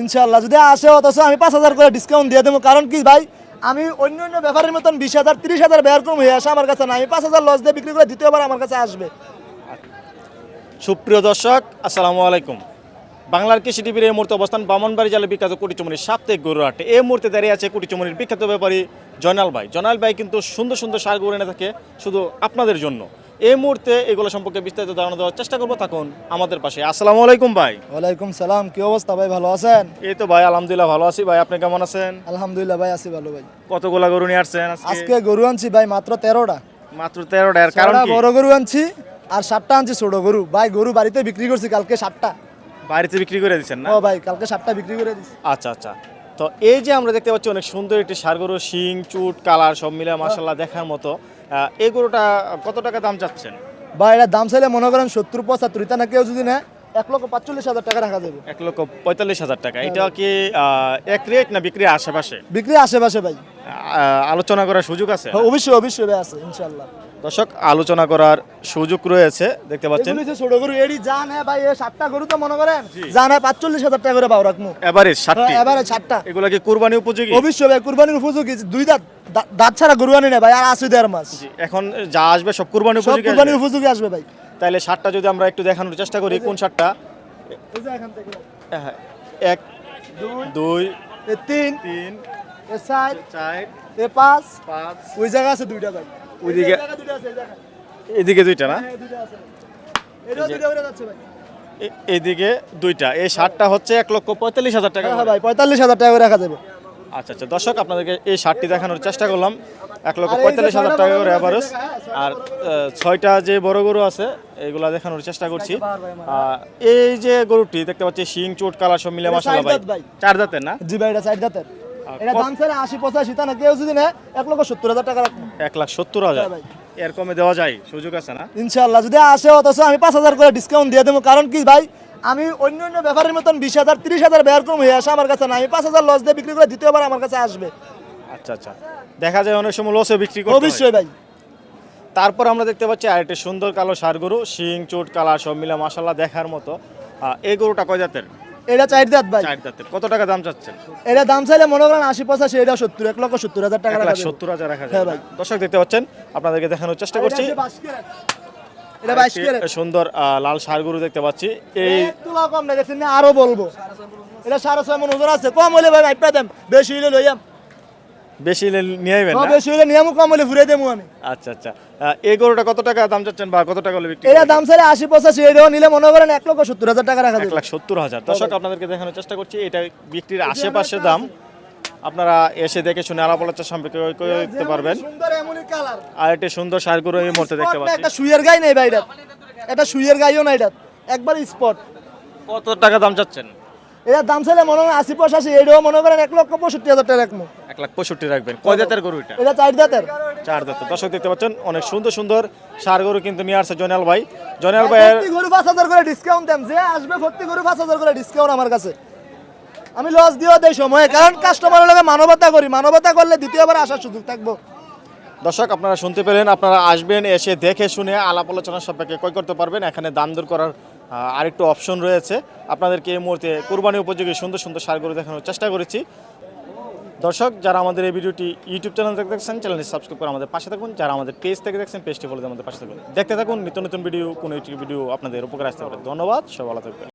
ইনশাল্লাহ যদি আসে অথচ আমি পাঁচ হাজার করে ডিসকাউন্ট দিয়ে দেবো। কারণ কি ভাই? আমি অন্য অন্য ব্যাপারের মতন বিশ হাজার, তিরিশ হাজার ব্যয় কম হয়ে আসে আমার কাছে না। আমি পাঁচ হাজার লস দিয়ে বিক্রি করে দ্বিতীয়বার আমার কাছে আসবে। সুপ্রিয় দর্শক, আসসালামু আলাইকুম। বাংলার কৃষি টিভির এই মুহূর্তে অবস্থান বামনবাড়ি জেলার বিখ্যাত কুটিচুমনির সাপ্তাহিক গরুর হাটে এই মুহূর্তে দাঁড়িয়ে আছে কুটিচুমনির বিখ্যাত ব্যাপারী জয়নাল ভাই। জয়নাল ভাই কিন্তু সুন্দর সুন্দর সার গরু এনে থাকে শুধু আপনাদের জন্য। এই মুহূর্তে এগুলো সম্পর্কে বিস্তারিত ধারণা দেওয়ার চেষ্টা করব থাকুন আমাদের পাশে। আসসালামু আলাইকুম ভাই। ওয়ালাইকুম সালাম কি অবস্থা ভাই ভালো আছেন? এই তো ভাই আলহামদুলিল্লাহ ভালো আছি ভাই আপনি কেমন আছেন? আলহামদুলিল্লাহ ভাই আছি ভালো ভাই। কতগুলা গরু নিয়ে আসছেন আজকে? গরু আনছি ভাই মাত্র তেরোটা। মাত্র তেরোটা এর কারণ কি? বড় গরু আনছি আর সাতটা আনছি ছোট গরু। ভাই গরু বাড়িতে বিক্রি করছি কালকে সাতটা। বাড়িতে বিক্রি করে দিচ্ছেন না? ও ভাই কালকে সাতটা বিক্রি করে দিছি। আচ্ছা আচ্ছা। তো এই যে আমরা দেখতে পাচ্ছি অনেক সুন্দর একটি সার গরু শিং চুট কালার সব মিলে মাসাল্লাহ দেখার মতো। এই গরুটা কত টাকা দাম চাচ্ছেন? বা এটা দাম চাইলে মনে করেন সত্তর, পঁচাত্তর ত্রিতা না কেউ যদি না এক লক্ষ পাঁচচল্লিশ হাজার টাকা রাখা যাবে। এক লক্ষ পঁয়তাল্লিশ হাজার টাকা। এটা কি এক রেট না বিক্রি আশেপাশে? বিক্রি আশেপাশে ভাই। আলোচনা করার সুযোগ আছে? হ্যাঁ, অবশ্যই অবশ্যই ভাই আছে ইনশাল্লাহ দর্শক আলোচনা করার সুযোগ রয়েছে দেখতে পাচ্ছেন। ছোট গরু এডি জান হ্যাঁ ভাই সাতটা গরু তো মনে করেন? জান হ্যাঁ পাঁচচল্লিশ হাজার টাকা করে পাও রাখব এবারে ষাটটি এবারে সাতটা। এগুলো কি কুরবানি উপযোগী? অবশ্যই ভাই কুরবানির উপযোগী দুই দাঁত দাঁত ছাড়া গরু আনি না ভাই আর আসবে দেড় মাস। এখন যা আসবে সব কুরবানি উপযোগী কুরবানির? উপযোগী আসবে ভাই। তাহলে শার্টটা যদি আমরা একটু দেখানোর চেষ্টা করি কোন শার্টটা? এই যে এখান থেকে। হ্যাঁ, এক দুই তিন তিন এ চার চার এ পাঁচ পাঁচ। ওই জায়গা আছে দুইটা ভাই ওইদিকে। এদিকে দুইটা না? হ্যাঁ, দুইটা। এটাও দুইটা এই শার্টটা হচ্ছে এক লক্ষ পঁয়তাল্লিশ হাজার টাকা হ্যাঁ ভাই পঁয়তাল্লিশ হাজার টাকা রাখা যাবে। আচ্ছা আচ্ছা। দর্শক আপনাদেরকে এই শার্টটি দেখানোর চেষ্টা করলাম। এক লক্ষ পঁয়তাল্লিশ হাজার টাকা করে অ্যাভারেজ আর ছয়টা যে বড় গরু আছে এগুলা দেখানোর চেষ্টা করছি। এই যে গরুটি দেখতে পাচ্ছি শিং চোট কালার সব মিলে চার ভাই। চার দাঁতের না? জি ভাই এটা সাইড দাঁতের এটা দাম ছেড়ে আশি পঁচাশি তা না? কেউ যদি নেয় এক লক্ষ সত্তর হাজার টাকা রাখব। এক লাখ সত্তর হাজার। হ্যাঁ এর কমে দেওয়া যায় সুযোগ আছে না? ইনশাল্লাহ যদি আসে অথচ আমি পাঁচ হাজার করে ডিসকাউন্ট দিয়ে দেবো। কারণ কি ভাই আমি অন্য অন্য ব্যাপারের মতন বিশ হাজার তিরিশ হাজার ব্যয় কম হয়ে আসে আমার কাছে না। আমি পাঁচ হাজার লস দিয়ে বিক্রি করে দ্বিতীয়বার আমার কাছে আসবে। আচ্ছা আচ্ছা। দেখা যায় অনেক সময় লসে বিক্রি হয়। অবশ্যই ভাই। তারপর আমরা দেখতে পাচ্ছি আরেকটি সুন্দর কালো সার গরু শিং চোট কালা সব মিলে মাসাল্লাহ দেখার মতো। এই গরুটা কয় জাতের? এটা চার দাঁত ভাই। চার জাতের। কত টাকা দাম চাচ্ছেন? এটা দাম চাইলে মনে করেন আশি পঁচাশি এটা সত্তর এক লক্ষ সত্তর হাজার টাকা। সত্তর হাজার রাখা হ্যাঁ যায় দর্শক দেখতে পাচ্ছেন আপনাদেরকে দেখানোর চেষ্টা করছি। এটা বাইশ ক্যারেট। সুন্দর লাল সার গরু দেখতে পাচ্ছি। এই এই তুলা কম আরও বলব। এটা সাড়ে ছয় মন ওজন আছে। কম হলে ভাই মাইপা দেম। বেশি হইলে লইয়াম বেশি নিয়ে আইবেন হ্যাঁ, না? বেশি নিয়ামু কম হলে ঘুরে দেবো আমি। আচ্ছা আচ্ছা। এই গরুটা কত টাকা দাম চাচ্ছেন বা কত টাকা হলে বিক্রি দাম চাইলে আশি পঁচাশি এটাও নিলে মনে করেন এক লক্ষ সত্তর হাজার টাকা রাখা এক লাখ সত্তর হাজার। দর্শক আপনাদেরকে দেখানোর চেষ্টা করছি এটা বিক্রির আশেপাশে দাম। আপনারা এসে দেখে শুনে আলাপ আলোচনা সম্পর্কে করতে পারবেন। আর একটি সুন্দর গরু এই মুহূর্তে দেখতে পাচ্ছি একটা সুইয়ের গাই নেই ভাই এটা সুইয়ের গাইও না এটা। একবার স্পট। কত টাকা দাম চাচ্ছেন? এটার দাম চাইলে মনে হয় আশি পঁচাশি এটাও মনে করেন এক লক্ষ পঁয়ষট্টি হাজার টাকা রাখব। এক লাখ পঁয়ষট্টি রাখবেন। কয় জাতের গরু এটা? এটা চার দাঁতের চার দাঁতের দর্শক দেখতে পাচ্ছেন অনেক সুন্দর সুন্দর সার গরু কিন্তু নিয়ে আসছে জয়নাল ভাই। জয়নাল প্রতি গরু পাঁচ হাজার করে ডিসকাউন্ট দেন। যে আসবে প্রতি গরু পাঁচ হাজার করে ডিসকাউন্ট আমার কাছে। আমি লস দিয়েও দেই সময়ে, কারণ কাস্টমারের লগে মানবতা করি। মানবতা করলে দ্বিতীয়বার আসার সুযোগ থাকব। দর্শক, আপনারা শুনতে পেলেন, আপনারা আসবেন, এসে দেখে শুনে আলাপ আলোচনা সম্পর্কে ক্রয় করতে পারবেন। এখানে দাম দর করার আরেকটু অপশন রয়েছে। আপনাদেরকে এই মুহূর্তে কোরবানি উপযোগী সুন্দর সুন্দর সার গরু দেখানোর চেষ্টা করেছি। দর্শক, যারা আমাদের এই ভিডিওটি ইউটিউব চ্যানেল থেকে দেখছেন চ্যানেলটি সাবস্ক্রাইব করে আমাদের পাশে থাকুন। যারা আমাদের পেজ থেকে দেখছেন পেজটি ফলো আমাদের পাশে থাকুন। দেখতে থাকুন, নিত্য নতুন ভিডিও কোনো ইউটিউব ভিডিও আপনাদের উপকার আসতে পারে। ধন্যবাদ সব ভালো থাকবেন।